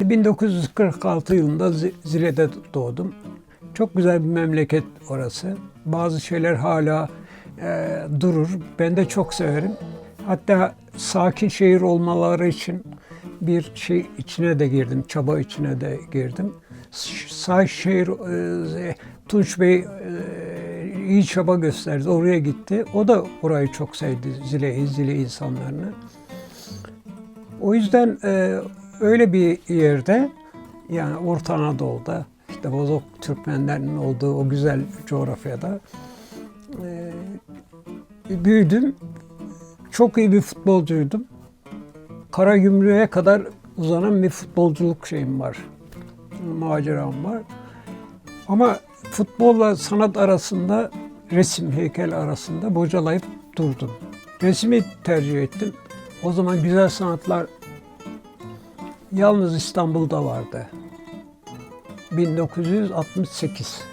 ...1946 yılında Zi- Zile'de doğdum. Çok güzel bir memleket orası. Bazı şeyler hala e, durur. Ben de çok severim. Hatta sakin şehir olmaları için bir şey içine de girdim, çaba içine de girdim. Ş- Sakin şehir, e, Tunç Bey e, iyi çaba gösterdi, oraya gitti. O da orayı çok sevdi, Zile'yi, Zile insanlarını. O yüzden e, öyle bir yerde yani Orta Anadolu'da işte Bozok Türkmenlerinin olduğu o güzel coğrafyada e, büyüdüm. Çok iyi bir futbolcuydum. Kara gümrüğe kadar uzanan bir futbolculuk şeyim var. Maceram var. Ama futbolla sanat arasında, resim, heykel arasında bocalayıp durdum. Resmi tercih ettim. O zaman güzel sanatlar yalnız İstanbul'da vardı. 1968.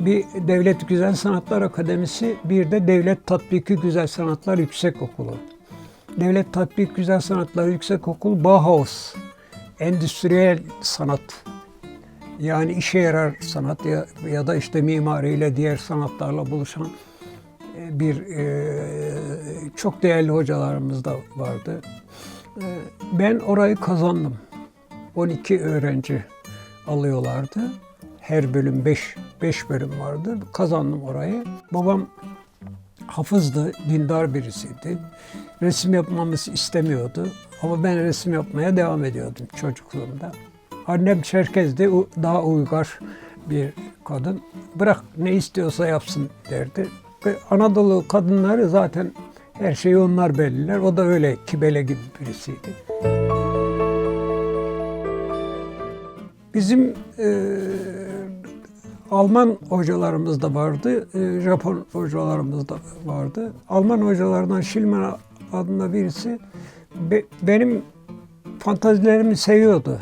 Bir Devlet Güzel Sanatlar Akademisi, bir de Devlet Tatbiki Güzel Sanatlar Yüksekokulu. Devlet Tatbik Güzel Sanatlar Yüksekokulu Bauhaus, endüstriyel sanat. Yani işe yarar sanat ya, ya da işte mimariyle diğer sanatlarla buluşan e, bir e, çok değerli hocalarımız da vardı. E, Ben orayı kazandım. 12 öğrenci alıyorlardı. Her bölüm 5 5 bölüm vardı. Kazandım orayı. Babam hafızdı, dindar birisiydi. Resim yapmamızı istemiyordu. Ama ben resim yapmaya devam ediyordum çocukluğumda. Annem Çerkez'di, daha uygar bir kadın. Bırak ne istiyorsa yapsın derdi. Ve Anadolu kadınları zaten her şeyi onlar belirler. O da öyle kibele gibi birisiydi. Bizim e, Alman hocalarımız da vardı, e, Japon hocalarımız da vardı. Alman hocalardan Schillmann adında birisi be- benim fantazilerimi seviyordu.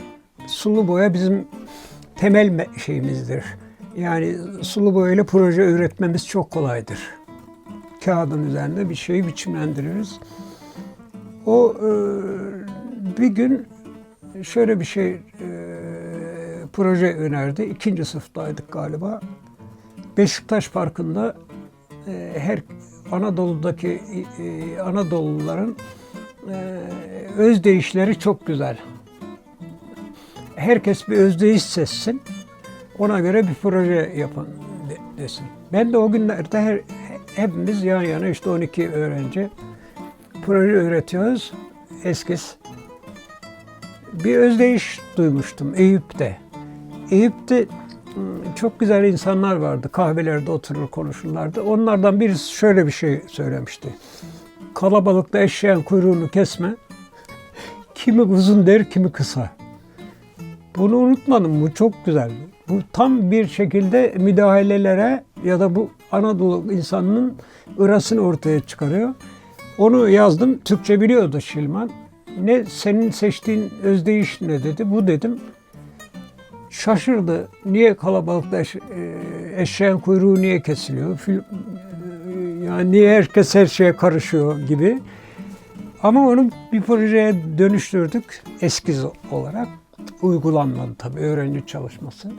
Sulu boya bizim temel me- şeyimizdir. Yani sulu boyayla proje üretmemiz çok kolaydır. Kağıdın üzerinde bir şeyi biçimlendiririz. O e, bir gün şöyle bir şey e, proje önerdi. İkinci sınıftaydık galiba. Beşiktaş Parkı'nda e, her Anadolu'daki e, Anadoluluların e, özdeyişleri çok güzel. Herkes bir özdeyiş seçsin. Ona göre bir proje yapın de- desin. Ben de o günlerde her, hepimiz yan yana işte 12 öğrenci proje üretiyoruz. Eskiz. Bir özdeyiş duymuştum Eyüp'te. Eyüp'te ım, çok güzel insanlar vardı. Kahvelerde oturur konuşurlardı. Onlardan birisi şöyle bir şey söylemişti. Kalabalıkta eşeğin kuyruğunu kesme. Kimi uzun der, kimi kısa. Bunu unutmadım. Bu çok güzel. Bu tam bir şekilde müdahalelere ya da bu Anadolu insanının ırasını ortaya çıkarıyor. Onu yazdım. Türkçe biliyordu Şilman. Ne senin seçtiğin özdeyiş ne dedi. Bu dedim. Şaşırdı. Niye kalabalıkta e, eşeğin kuyruğu niye kesiliyor? E, Yani niye herkes her şeye karışıyor gibi. Ama onu bir projeye dönüştürdük eskiz olarak. Uygulanmadı tabii öğrenci çalışması.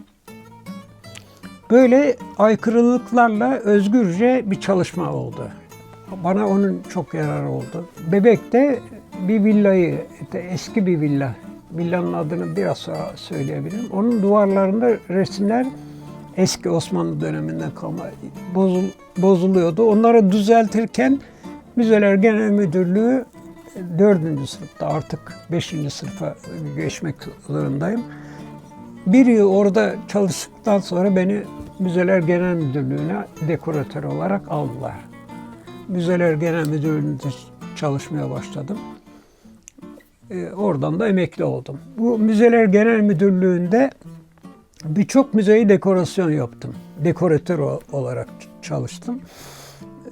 Böyle aykırılıklarla özgürce bir çalışma oldu. Bana onun çok yararı oldu. Bebek'te bir villayı, eski bir villa, villanın adını biraz sonra söyleyebilirim. Onun duvarlarında resimler eski Osmanlı döneminden kalma bozul, bozuluyordu. Onları düzeltirken Müzeler Genel Müdürlüğü dördüncü sınıfta artık beşinci sınıfa geçmek zorundayım. Bir yıl orada çalıştıktan sonra beni Müzeler Genel Müdürlüğü'ne dekoratör olarak aldılar. Müzeler Genel Müdürlüğü'nde çalışmaya başladım. Ee, oradan da emekli oldum. Bu Müzeler Genel Müdürlüğü'nde birçok müzeyi dekorasyon yaptım. Dekoratör olarak çalıştım.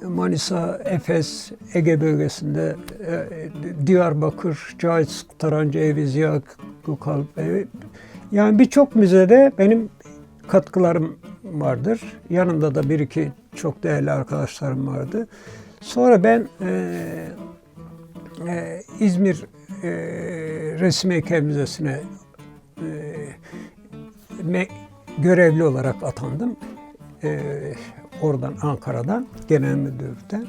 Manisa, Efes, Ege bölgesinde, e, Diyarbakır, Cahit Tarancı Evi, Ziya Gökalp Evi. Yani birçok müzede benim katkılarım vardır. Yanında da bir iki çok değerli arkadaşlarım vardı. Sonra ben e, e, İzmir e, Resim Heykel e, görevli olarak atandım. E, oradan Ankara'dan genel müdürlükten.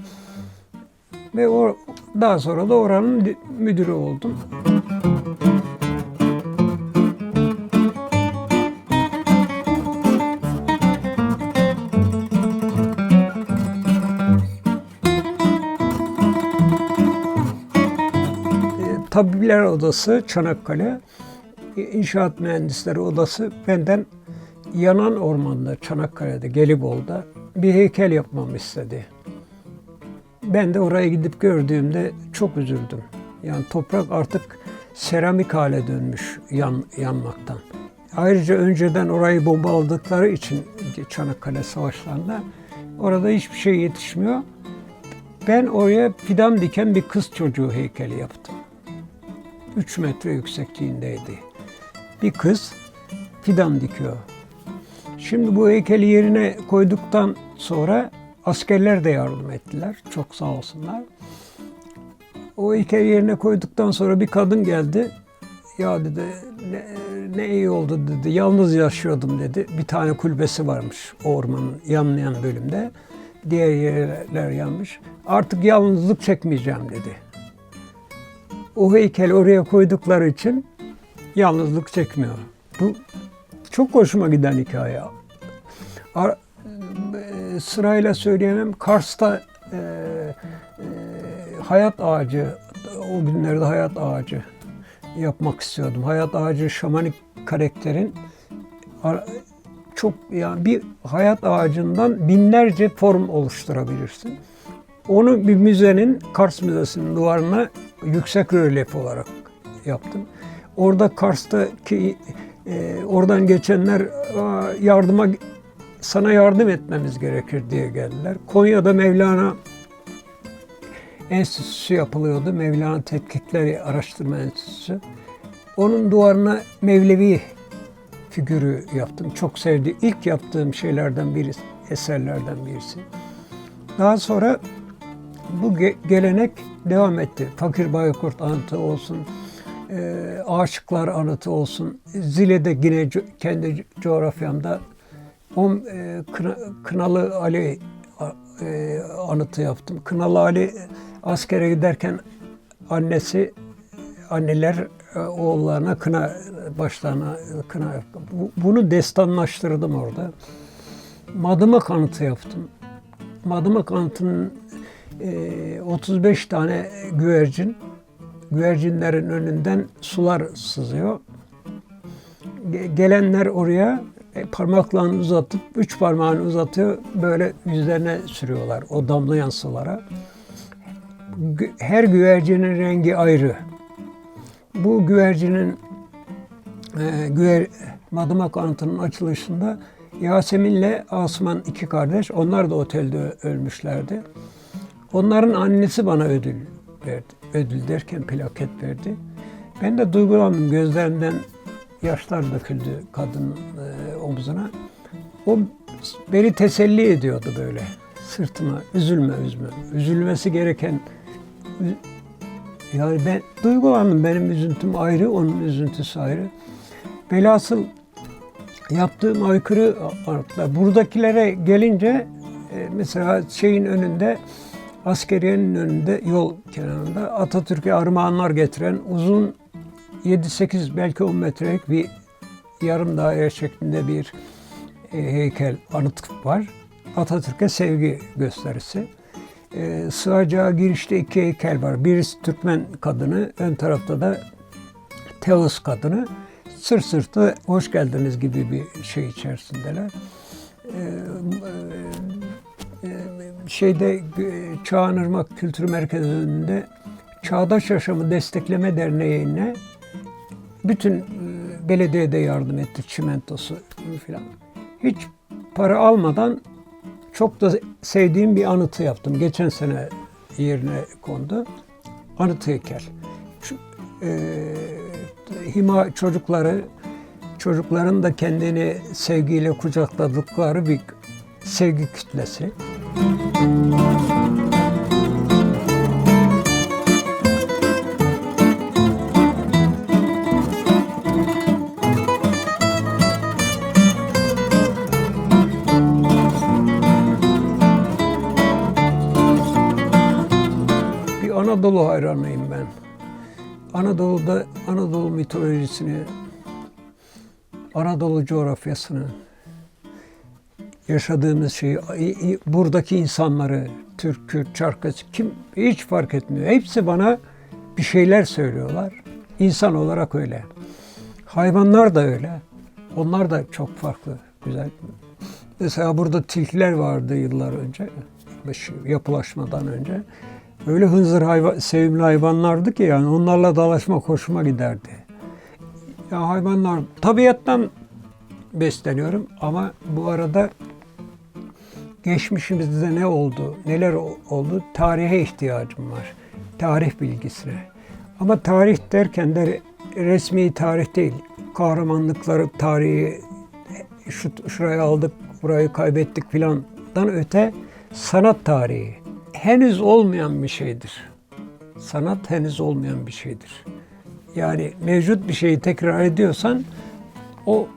Ve o, daha sonra da oranın müdürü oldum. Tabipler Odası Çanakkale, İnşaat Mühendisleri Odası benden Yanan Orman'da, Çanakkale'de, Gelibolu'da bir heykel yapmamı istedi. Ben de oraya gidip gördüğümde çok üzüldüm. Yani toprak artık seramik hale dönmüş yan, yanmaktan. Ayrıca önceden orayı bombaladıkları için Çanakkale Savaşlarında orada hiçbir şey yetişmiyor. Ben oraya fidan diken bir kız çocuğu heykeli yaptım. 3 metre yüksekliğindeydi. Bir kız fidan dikiyor. Şimdi bu heykeli yerine koyduktan sonra askerler de yardım ettiler. Çok sağ olsunlar. O heykeli yerine koyduktan sonra bir kadın geldi. Ya dedi ne, ne iyi oldu dedi. Yalnız yaşıyordum dedi. Bir tane kulübesi varmış o ormanın yanlayan bölümde. Diğer yerler yanmış. Artık yalnızlık çekmeyeceğim dedi. O heykeli oraya koydukları için yalnızlık çekmiyor. Bu çok hoşuma giden hikaye. Ar- e, sırayla söyleyemem. Kars'ta e, e, hayat ağacı, o günlerde hayat ağacı yapmak istiyordum. Hayat ağacı şamanik karakterin ar- çok yani bir hayat ağacından binlerce form oluşturabilirsin. Onu bir müzenin, Kars Müzesi'nin duvarına yüksek rölyef olarak yaptım. Orada Kars'taki e, oradan geçenler "Aa, yardıma sana yardım etmemiz gerekir diye geldiler. Konya'da Mevlana Enstitüsü yapılıyordu. Mevlana Tetkikleri Araştırma Enstitüsü. Onun duvarına Mevlevi figürü yaptım. Çok sevdiğim, ilk yaptığım şeylerden birisi, eserlerden birisi. Daha sonra bu ge- gelenek devam etti. Fakir Baykurt anıtı olsun, e, aşıklar anıtı olsun. Zile'de yine co- kendi co- coğrafyamda o e, Kına- Kınalı Ali e, anıtı yaptım. Kınalı Ali askere giderken annesi anneler e, oğullarına kına başlarına kına Bu- bunu destanlaştırdım orada. Madımak anıtı yaptım. Madımak anıtının 35 tane güvercin güvercinlerin önünden sular sızıyor. Ge- Gelenler oraya e, parmaklarını uzatıp, üç parmağını uzatıyor, böyle yüzlerine sürüyorlar o damlayan sulara. Her güvercinin rengi ayrı. Bu güvercinin e, güver, Madımak Anıtı'nın açılışında Yasemin'le Asuman iki kardeş, onlar da otelde ölmüşlerdi. Onların annesi bana ödül verdi. Ödül derken plaket verdi. Ben de duygulandım. Gözlerinden yaşlar döküldü kadın e, omzuna. O beni teselli ediyordu böyle sırtıma. Üzülme, üzme. Üzülmesi gereken yani ben duygulandım. Benim üzüntüm ayrı, onun üzüntüsü ayrı. Velhasıl yaptığım aykırı anıtlar. Buradakilere gelince e, mesela şeyin önünde askeriyenin önünde yol kenarında Atatürk'e armağanlar getiren uzun 7-8 belki 10 metrelik bir yarım daire şeklinde bir e, heykel, anıt var. Atatürk'e sevgi gösterisi. E, sığacağı girişte iki heykel var. Birisi Türkmen kadını, ön tarafta da Teos kadını. Sırt sırtı hoş geldiniz gibi bir şey içerisindeler. E, şeyde e, Çağınırmak Kültür Merkezi önünde Çağdaş Yaşamı Destekleme Derneği'ne bütün e, belediyede yardım etti çimentosu falan. Hiç para almadan çok da sevdiğim bir anıtı yaptım. Geçen sene yerine kondu. Anıt heykel. Şu, e, hima çocukları çocukların da kendini sevgiyle kucakladıkları bir sevgi kütlesi. Bir Anadolu hayranıyım ben. Anadolu'da Anadolu mitolojisini, Anadolu coğrafyasını, yaşadığımız şeyi, buradaki insanları, Türk, Kürt, Çarkız, kim hiç fark etmiyor. Hepsi bana bir şeyler söylüyorlar. İnsan olarak öyle. Hayvanlar da öyle. Onlar da çok farklı, güzel. Mesela burada tilkiler vardı yıllar önce, yapılaşmadan önce. Öyle hınzır hayvan, sevimli hayvanlardı ki yani onlarla dalaşmak hoşuma giderdi. Ya hayvanlar tabiattan besleniyorum ama bu arada geçmişimizde ne oldu, neler oldu tarihe ihtiyacım var. Tarih bilgisine. Ama tarih derken de resmi tarih değil. Kahramanlıkları tarihi şu, şurayı aldık, burayı kaybettik filandan öte sanat tarihi henüz olmayan bir şeydir. Sanat henüz olmayan bir şeydir. Yani mevcut bir şeyi tekrar ediyorsan o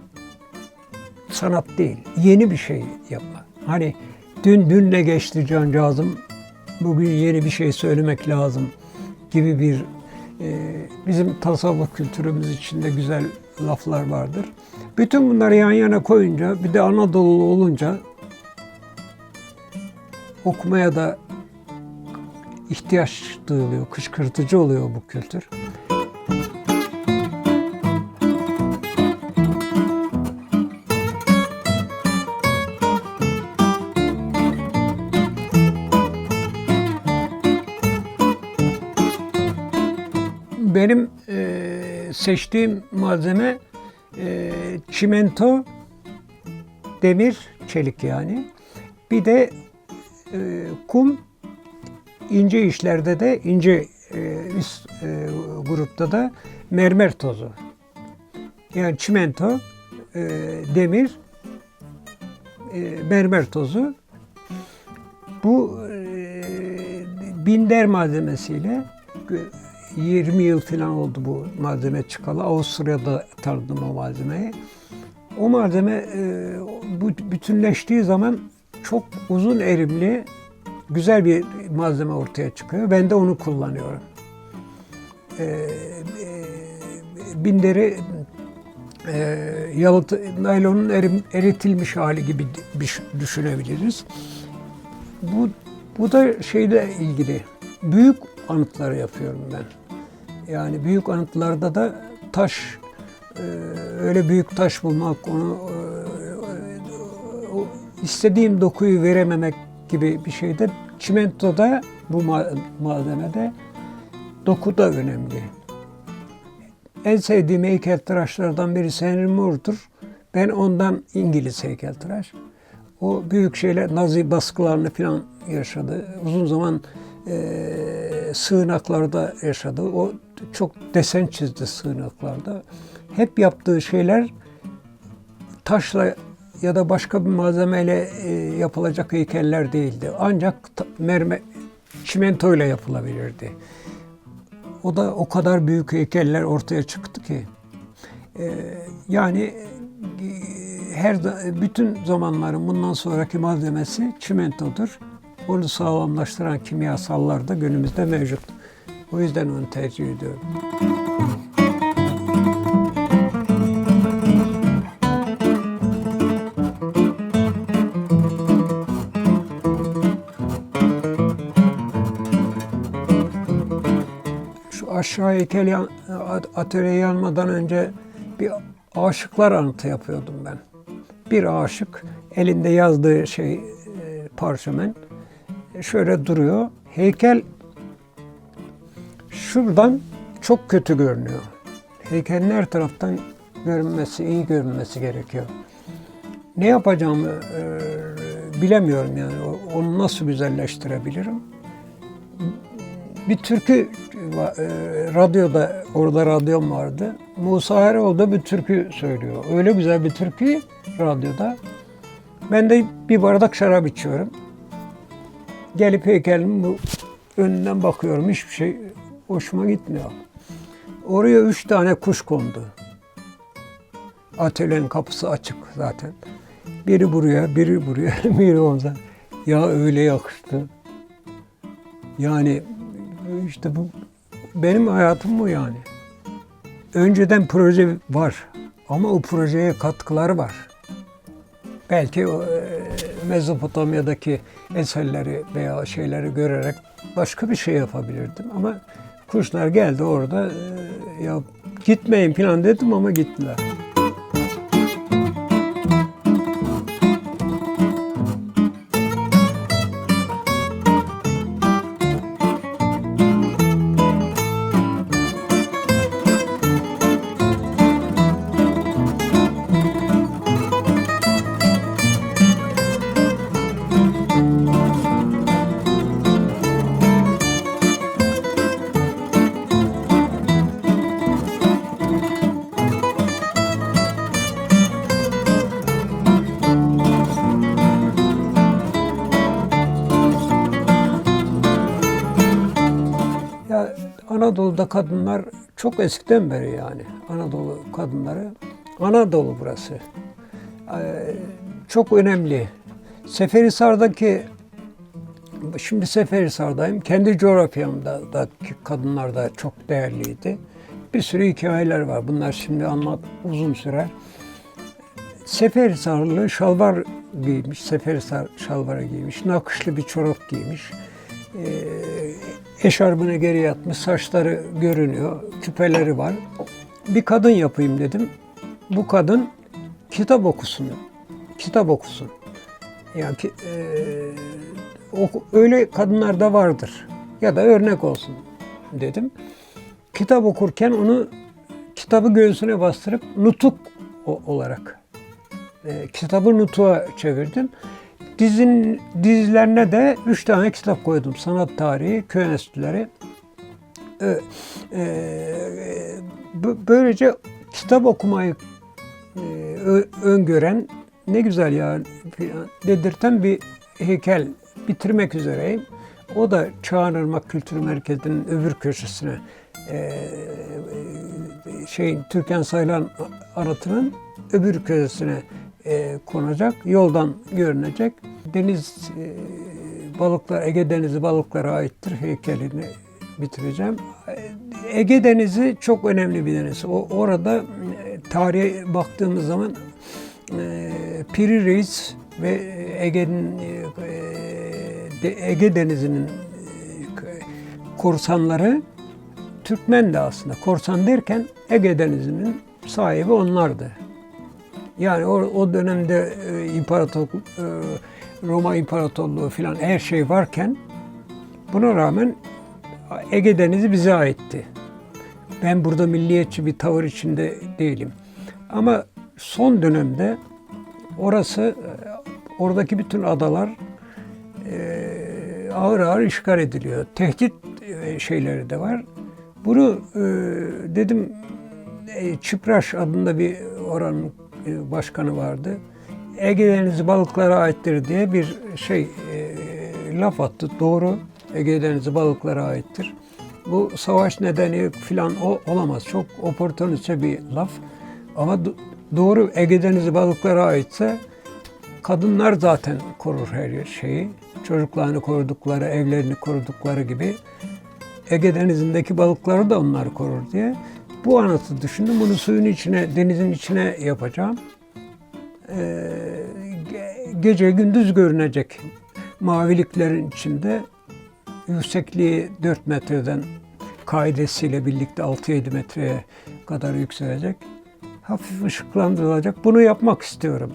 sanat değil. Yeni bir şey yapma. Hani dün dünle geçti cancağızım. Bugün yeni bir şey söylemek lazım gibi bir e, bizim tasavvuf kültürümüz içinde güzel laflar vardır. Bütün bunları yan yana koyunca bir de Anadolu olunca okumaya da ihtiyaç duyuluyor, kışkırtıcı oluyor bu kültür. Benim eee, seçtiğim malzeme eee, çimento, demir, çelik yani. Bir de eee, kum, ince işlerde de ince eee, üst eee, grupta da mermer tozu. Yani çimento, eee, demir, eee, mermer tozu. Bu eee, binder malzemesiyle 20 yıl falan oldu bu malzeme çıkalı. Avusturya'da tanıdım o malzemeyi. O malzeme e, bu bütünleştiği zaman çok uzun erimli, güzel bir malzeme ortaya çıkıyor. Ben de onu kullanıyorum. E, e, binderi e, yalıtı, naylonun erim, eritilmiş hali gibi düşünebiliriz. Bu, bu da şeyle ilgili. Büyük anıtları yapıyorum ben. Yani büyük anıtlarda da taş, e, öyle büyük taş bulmak, onu e, istediğim dokuyu verememek gibi bir şeyde çimentoda bu ma- malzemede doku da önemli. En sevdiğim heykeltıraşlardan birisi Henry Moore'dur. Ben ondan İngiliz heykeltıraş. O büyük şeyler, Nazi baskılarını falan yaşadı. Uzun zaman e, sığınaklarda yaşadı. O çok desen çizdi sığınaklarda. Hep yaptığı şeyler taşla ya da başka bir malzemeyle e, yapılacak heykeller değildi. Ancak ta- mermer, çimentoyla yapılabilirdi. O da o kadar büyük heykeller ortaya çıktı ki. E, yani her bütün zamanların bundan sonraki malzemesi çimentodur. Onu sağlamlaştıran kimyasallar da günümüzde mevcut. O yüzden onu tercih ediyorum. Şu aşağı heykel yan, atölye yanmadan önce bir aşıklar anıtı yapıyordum ben. Bir aşık elinde yazdığı şey e, şöyle duruyor. Heykel şuradan çok kötü görünüyor. Heykelin her taraftan görünmesi, iyi görünmesi gerekiyor. Ne yapacağımı e, bilemiyorum yani. Onu nasıl güzelleştirebilirim? Bir türkü e, radyoda, orada radyom vardı. Musa Eroğlu da bir türkü söylüyor. Öyle güzel bir türkü radyoda. Ben de bir bardak şarap içiyorum. Gelip heykelin bu önünden bakıyorum. Hiçbir şey hoşuma gitmiyor. Oraya üç tane kuş kondu. Atölyenin kapısı açık zaten. Biri buraya, biri buraya, biri orada. Ya öyle yakıştı. Yani işte bu benim hayatım bu yani. Önceden proje var ama o projeye katkıları var. Belki e, Mezopotamya'daki eserleri veya şeyleri görerek başka bir şey yapabilirdim ama kuşlar geldi orada ya gitmeyin falan dedim ama gittiler. Kadınlar çok eskiden beri yani Anadolu kadınları. Anadolu burası. Ee, çok önemli. Seferihisar'daki şimdi Seferihisar'dayım. Kendi coğrafyamdaki kadınlar da çok değerliydi. Bir sürü hikayeler var. Bunlar şimdi anlat uzun sürer. Seferihisarlı şalvar giymiş, Seferihisar şalvarı giymiş, nakışlı bir çorap giymiş. Ee, eşarbını geri yatmış, saçları görünüyor, küpeleri var. Bir kadın yapayım dedim. Bu kadın kitap okusun, kitap okusun. Yani eee, oku- öyle kadınlar da vardır. Ya da örnek olsun dedim. Kitap okurken onu kitabı göğsüne bastırıp nutuk olarak e, kitabı nutuğa çevirdim. Dizin dizilerine de üç tane kitap koydum. Sanat tarihi, köy enstitüleri. E, e, böylece kitap okumayı e, öngören ne güzel ya dedirten bir heykel bitirmek üzereyim. O da Çağınırmak Kültür Merkezi'nin öbür köşesine e, e, şeyin Türkan Saylan anıtının öbür köşesine e, konacak. Yoldan görünecek. Deniz e, balıklar, Ege Denizi balıklara aittir heykelini bitireceğim. Ege Denizi çok önemli bir deniz. O orada e, tarihe baktığımız zaman e, Piri Reis ve Ege'nin e, Ege Denizi'nin korsanları Türkmen de aslında. Korsan derken Ege Denizi'nin sahibi onlardı. Yani o, o dönemde e, imparator, e, Roma İmparatorluğu filan her şey varken buna rağmen Ege Denizi bize aitti. Ben burada milliyetçi bir tavır içinde değilim. Ama son dönemde orası, e, oradaki bütün adalar e, ağır ağır işgal ediliyor. Tehdit e, şeyleri de var. Bunu e, dedim e, Çıpraş adında bir oranın başkanı vardı. Ege Denizi balıklara aittir diye bir şey e, laf attı. Doğru. Ege Denizi balıklara aittir. Bu savaş nedeni filan o olamaz. Çok oportunistçe bir laf. Ama do- doğru Ege Denizi balıklara aitse kadınlar zaten korur her şeyi. Çocuklarını korudukları, evlerini korudukları gibi Ege Denizi'ndeki balıkları da onlar korur diye. Bu anıtı düşündüm. Bunu suyun içine, denizin içine yapacağım. Ee, ge- gece gündüz görünecek maviliklerin içinde yüksekliği 4 metreden kaidesiyle birlikte 6-7 metreye kadar yükselecek. Hafif ışıklandırılacak. Bunu yapmak istiyorum.